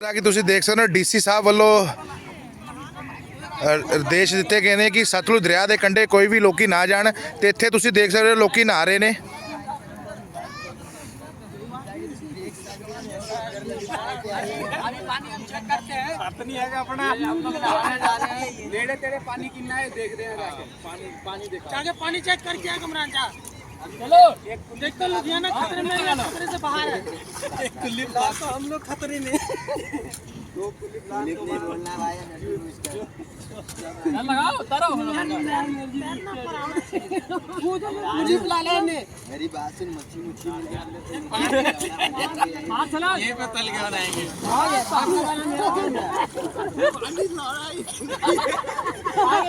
ਜਿਹੜਾ ਕਿ ਤੁਸੀਂ ਦੇਖ ਸਕਦੇ ਹੋ ਡੀਸੀ ਸਾਹਿਬ ਵੱਲੋਂ ਨਿਰਦੇਸ਼ ਦਿੱਤੇ ਗਏ ਨੇ ਕਿ ਸਤਲੁਜ ਦਰਿਆ ਦੇ ਕੰਢੇ ਕੋਈ ਵੀ ਲੋਕੀ ਨਾ ਜਾਣ ਤੇ ਇੱਥੇ ਤੁਸੀਂ ਦੇਖ ਸਕਦੇ ਹੋ ਲੋਕੀ ਨਹਾ ਰਹੇ ਨੇ। ਪਾਣੀ ਚੈੱਕ ਕਰਕੇ ਆ ਕਮਰਾਨ ਸਾਹਿਬ। चलो देख तो लुधियाना खतरे में है, खतरे से बाहर है कुल्ली ब्लास्ट तो हम लोग खतरे में दो कुल्ली ब्लास्ट तो बोलना भाई लगाओ उतारो मुझे बुला लेने मेरी बात सुन मच्छी मुच्छी मिल हाथ चला ये पे तल के बनाएंगे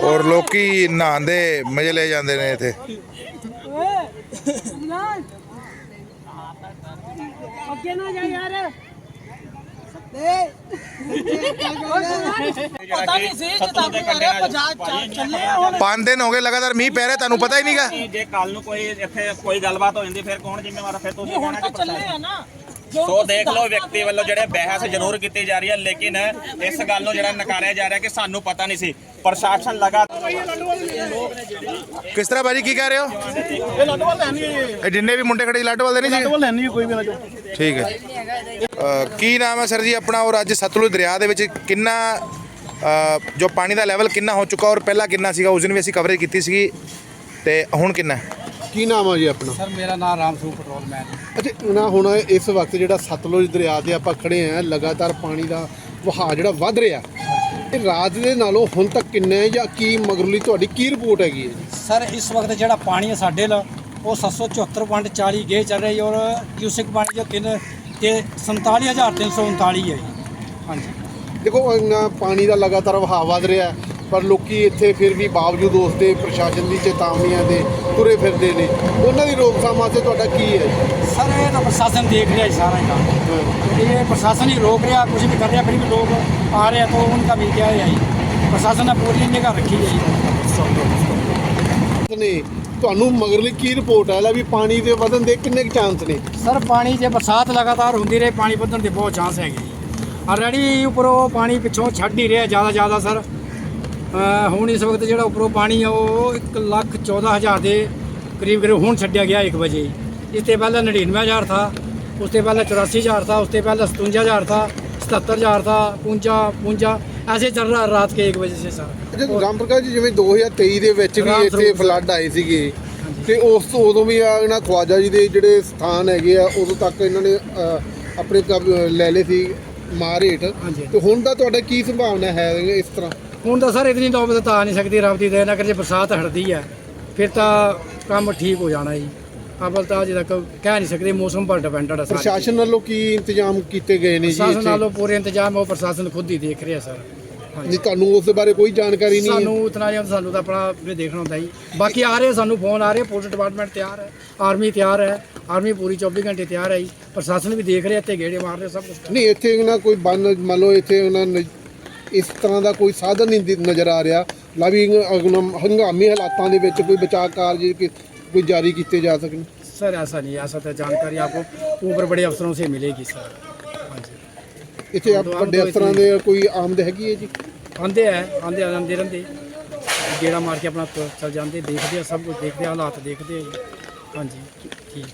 ਔਰ ਲੋਕੀ ਨਹਾਉਣ ਦੇ ਮਜ਼ੇ ਲੈ ਜਾਂਦੇ ਨੇ ਇੱਥੇ ਪੰਜ ਦਿਨ ਹੋ ਗਏ ਲਗਾਤਾਰ ਮੀਂਹ ਪੈ ਰਿਹਾ ਤੁਹਾਨੂੰ ਪਤਾ ਹੀ ਨਹੀਂਗਾ ਜੇ ਕੱਲ ਨੂੰ ਕੋਈ ਇੱਥੇ ਕੋਈ ਗੱਲਬਾਤ ਹੋ ਜਾਂਦੀ ਫਿਰ ਕੌਣ ਜ਼ਿੰਮੇਵਾਰ ਫਿਰ ਤੁਸੀਂ ਹੁਣ ਕਿ ਤਾਂ ਚੱਲੇ ਨਾ। ਸੋ ਦੇਖ ਲਓ ਵਿਅਕਤੀ ਵੱਲੋਂ ਜਿਹੜੇ ਬਹਿਸ ਜ਼ਰੂਰ ਕੀਤੀ ਜਾ ਰਹੀ ਹੈ ਲੇਕਿਨ ਇਸ ਗੱਲ ਨੂੰ ਜਿਹੜਾ ਨਕਾਰਿਆ ਜਾ ਰਿਹਾ ਕਿ ਸਾਨੂੰ ਪਤਾ ਨਹੀਂ ਸੀ। ਪ੍ਰਸ਼ਾਸਨ ਲਗਾਤਾਰ ਕਿਸ ਤਰ੍ਹਾਂ ਬਾਜੀ ਕੀ ਕਹਿ ਰਹੇ ਹੋ? ਇਹ ਲੱਡਵਾਲ ਲੈਣੀ ਹੈ ਇਹ ਜਿੰਨੇ ਵੀ ਮੁੰਡੇ ਖੜੇ ਲਾਟੋ ਵਾਲੇ ਨਹੀਂ ਜੀ ਲੈਣੀ ਹੈ ਕੋਈ ਵੀ ਨਾ ਜੋ ਠੀਕ ਹੈ। ਕੀ ਨਾਮ ਹੈ ਸਰ ਜੀ ਆਪਣਾ? ਔਰ ਅੱਜ ਸਤਲੁਜ ਦਰਿਆ ਦੇ ਵਿੱਚ ਕਿੰਨਾ ਜੋ ਪਾਣੀ ਦਾ ਲੈਵਲ ਕਿੰਨਾ ਹੋ ਚੁੱਕਾ ਔਰ ਪਹਿਲਾਂ ਕਿੰਨਾ ਸੀਗਾ? ਉਸ ਦਿਨ ਵੀ ਅਸੀਂ ਕਵਰੇਜ ਕੀਤੀ ਸੀਗੀ ਤੇ ਹੁਣ ਕਿੰਨਾ ਹੈ? ਕੀ ਨਾਮ ਆ ਜੀ ਆਪਣਾ? ਸਰ ਮੇਰਾ ਨਾਮ ਰਾਮ ਸੂ ਪੈਟਰੋਲਮੈਨ ਅੱਛਾ ਨਾ ਹੁਣ ਇਸ ਵਕਤ ਜਿਹੜਾ ਸਤਲੁਜ ਦਰਿਆ ਤੇ ਆਪਾਂ ਖੜੇ ਆ ਲਗਾਤਾਰ ਪਾਣੀ ਦਾ ਵਹਾਅ ਜਿਹੜਾ ਵੱਧ ਰਿਹਾ ਇਹ ਰਾਤ ਦੇ ਨਾਲੋਂ ਹੁਣ ਤੱਕ ਕਿੰਨਾ ਹੈ ਜਾਂ ਕੀ ਮਗਰਲੀ ਤੁਹਾਡੀ ਕੀ ਰਿਪੋਰਟ ਹੈਗੀ ਹੈ ਜੀ? ਸਰ ਇਸ ਵਕਤ ਜਿਹੜਾ ਪਾਣੀ ਹੈ ਸਾਡੇ ਨਾਲ ਉਹ 774.40 ਗੇ ਚੱਲ ਰਹੀ ਹੈ ਔਰ ਕਿਊਸਿਕ ਪਾਣੀ ਜੋ ਤਿੰਨ ਤੇ 47339 ਹੈ ਜੀ। ਹਾਂਜੀ। ਦੇਖੋ ਇੰਨਾ ਪਾਣੀ ਦਾ ਲਗਾਤਾਰ ਵਹਾਅ ਵੱਧ ਰਿਹਾ ਹੈ, ਪਰ ਲੋਕੀ ਇੱਥੇ ਫਿਰ ਵੀ ਬਾਵਜੂਦ ਉਸ ਦੇ ਪ੍ਰਸ਼ਾਸਨ ਦੀ ਚੇਤਾਵਨੀਆਂ ਦੇ ਤੁਰੇ ਫਿਰਦੇ ਨੇ। ਉਹਨਾਂ ਦੀ ਰੋਕਥਾਮ ਵਾਸਤੇ ਤੁਹਾਡਾ ਕੀ ਹੈ? ਸਰ ਇਹ ਤਾਂ ਪ੍ਰਸ਼ਾਸਨ ਦੇਖ ਰਿਹਾ ਹੈ ਸਾਰਾ ਕੰਮ। ਇਹ ਪ੍ਰਸ਼ਾਸਨ ਹੀ ਰੋਕ ਰਿਹਾ ਕੁਝ ਵੀ ਕਰ ਰਿਹਾ ਫਿਰ ਵੀ ਲੋਕ ਆ ਰਹੇ ਤਾਂ ਉਹਨਾਂ ਦਾ ਵੀ ਕਿਆ ਹੈ ਪ੍ਰਸ਼ਾਸਨ ਨੇ ਪੂਰੀ ਨਿਗਾਹ ਰੱਖੀ ਹੈ ਨੇ ਤੁਹਾਨੂੰ ਮਗਰਲੀ ਕੀ ਰਿਪੋਰਟ ਆ? ਲੈ ਵੀ ਪਾਣੀ ਦੇ ਵਧਣ ਦੇ ਕਿੰਨੇ ਚਾਂਸ ਨੇ? ਸਰ ਪਾਣੀ ਜੇ ਬਰਸਾਤ ਲਗਾਤਾਰ ਹੁੰਦੀ ਰਹੇ ਪਾਣੀ ਵਧਣ ਦੇ ਬਹੁਤ ਚਾਂਸ ਹੈਗੇ ਆਲਰੇਡੀ ਉੱਪਰੋਂ ਪਾਣੀ ਪਿੱਛੋਂ ਛੱਡ ਹੀ ਰਿਹਾ ਜ਼ਿਆਦਾ ਜ਼ਿਆਦਾ ਸਰ। ਹੁਣ ਇਸ ਵਕਤ ਜਿਹੜਾ ਉੱਪਰੋਂ ਪਾਣੀ ਆ ਉਹ 1 ਲੱਖ 14 ਹਜ਼ਾਰ ਦੇ ਕਰੀਬ ਕਰੀਬ ਹੁਣ ਛੱਡਿਆ ਗਿਆ 1 ਵਜੇ। ਇਸ ਤੋਂ ਪਹਿਲਾਂ 99000 ਥਾ ਉਸ ਤੋਂ ਪਹਿਲਾਂ 84000 ਥਾ ਉਸ ਤੋਂ ਪਹਿਲਾਂ 57000 ਥਾ 77000 ਥਾ 55 55 ਐਸੇ ਚੱਲ ਰਹਾ ਰਾਤ के 1 ਵਜੇ से ਸਰ। ਰਾਮ ਪ੍ਰਕਾਸ਼ ਜੀ ਜਿਵੇਂ 2023 ਦੇ ਵਿੱਚ ਵੀ ਇੱਥੇ ਫਲੱਡ ਆਏ ਸੀਗੇ ਤੇ ਉਸ ਤੋਂ ਉਦੋਂ ਵੀ ਆ ਇਹਨਾਂ ਖਵਾਜਾ ਜੀ ਦੇ ਜਿਹੜੇ ਸਥਾਨ ਹੈਗੇ ਆ ਉਦੋਂ ਤੱਕ ਇਹਨਾਂ ਨੇ ਆਪਣੇ ਕਬ ਲੈ ਲਏ ਸੀ ਮਾਰ ਹੇਠ। ਤੇ ਹੁਣ ਦਾ ਤੁਹਾਡਾ ਕੀ ਸੰਭਾਵਨਾ ਹੈ ਇਸ ਤਰ੍ਹਾਂ? ਹੁਣ ਤਾਂ ਸਰ ਇਤਨੀ ਨੌਬਤ ਤਾਂ ਆ ਨਹੀਂ ਸਕਦੀ ਰੱਬ ਦੀ ਦਇਆ ਨਾਲ ਜੇ ਬਰਸਾਤ ਹਟਦੀ ਹੈ ਫਿਰ ਤਾਂ ਕੰਮ ਠੀਕ ਹੋ ਜਾਣਾ ਜੀ। ਅਵਲ ਤਾਂ ਅਜੇ ਤੱਕ ਕਹਿ ਨਹੀਂ ਸਕਦੇ ਮੌਸਮ ਪਰ ਡਿਪੈਂਡਡ ਹੈ ਸਾਰਾ। ਪ੍ਰਸ਼ਾਸਨ ਵੱਲੋਂ ਕੀ ਇੰਤਜ਼ਾਮ ਕੀਤੇ ਗਏ ਨੇ ਜੀ ਪ੍ਰਸ਼ਾਸਨ ਨਾਲੋਂ ਪੂਰੇ ਇੰਤਜ਼ਾਮ ਉਹ ਪ੍ਰਸ਼ਾਸਨ ਖੁਦ ਹੀ ਦੇਖ ਰਿਹਾ ਸਰ। ਨਹੀਂ ਤੁਹਾਨੂੰ ਉਸ ਦੇ ਬਾਰੇ ਕੋਈ ਜਾਣਕਾਰੀ ਨਹੀਂ? ਸਾਨੂੰ ਇਤਨਾ ਜਾਂ ਸਾਨੂੰ ਤਾਂ ਆਪਣਾ ਵੀ ਦੇਖਣਾ ਹੁੰਦਾ ਜੀ। ਬਾਕੀ ਆ ਰਹੇ ਸਾਨੂੰ ਫੋਨ ਆ ਰਹੇ ਪੁਲਿਸ ਡਿਪਾਰਟਮੈਂਟ ਤਿਆਰ ਹੈ ਆਰਮੀ ਤਿਆਰ ਹੈ ਆਰਮੀ ਪੂਰੀ 24 ਘੰਟੇ ਤਿਆਰ ਹੈ ਜੀ। ਪ੍ਰਸ਼ਾਸਨ ਵੀ ਦੇਖ ਰਿਹਾ ਇੱਥੇ ਗੇੜੇ ਮਾਰ ਰਿਹਾ ਸਭ ਕੁਝ ਨਹੀਂ ਇੱਥੇ ਨਾ ਕੋਈ ਬੰਨ ਮੰਨ ਲਓ ਇੱਥੇ ਉਹਨਾਂ ਨੇ ਇਸ ਤਰ੍ਹਾਂ ਦਾ ਕੋਈ ਸਾਧਨ ਨਹੀਂ ਦਿ- ਨਜ਼ਰ ਆ ਰਿਹਾ ਲਾਵੀ ਹੰਗਾਮੀ ਹਾਲਾਤਾਂ ਦੇ ਵਿੱਚ ਕੋਈ ਬਚਾਅ ਕਾਰਜ ਕਿ- ਕੋਈ ਜਾਰੀ ਕੀਤੇ ਜਾ ਸਕਣ सर ऐसा नहीं है ऐसा तो जानकारी आपको ऊपर बड़े अफसरों से मिलेगी सर हाँ जी ਇੱਥੇ ਆਪ ਵੱਡੇ ਅਫਸਰਾਂ ਦੇ ਕੋਈ ਆਮਦ ਹੈਗੀ ਹੈ ਜੀ ਆਂਦੇ ਆ ਆਂਦੇ ਆਂਦੇ ਰਹਿੰਦੇ ਗੇੜਾ ਮਾਰ ਕੇ ਆਪਣਾ ਤੁਰ- ਚੱਲ ਜਾਂਦੇ ਦੇਖਦੇ ਆ ਸਭ ਕੁਝ ਦੇਖਦੇ ਆ ਹਾਲਾਤ ਦੇਖਦੇ ਆ ਜੀ ਹਾਂਜੀ ਠੀਕ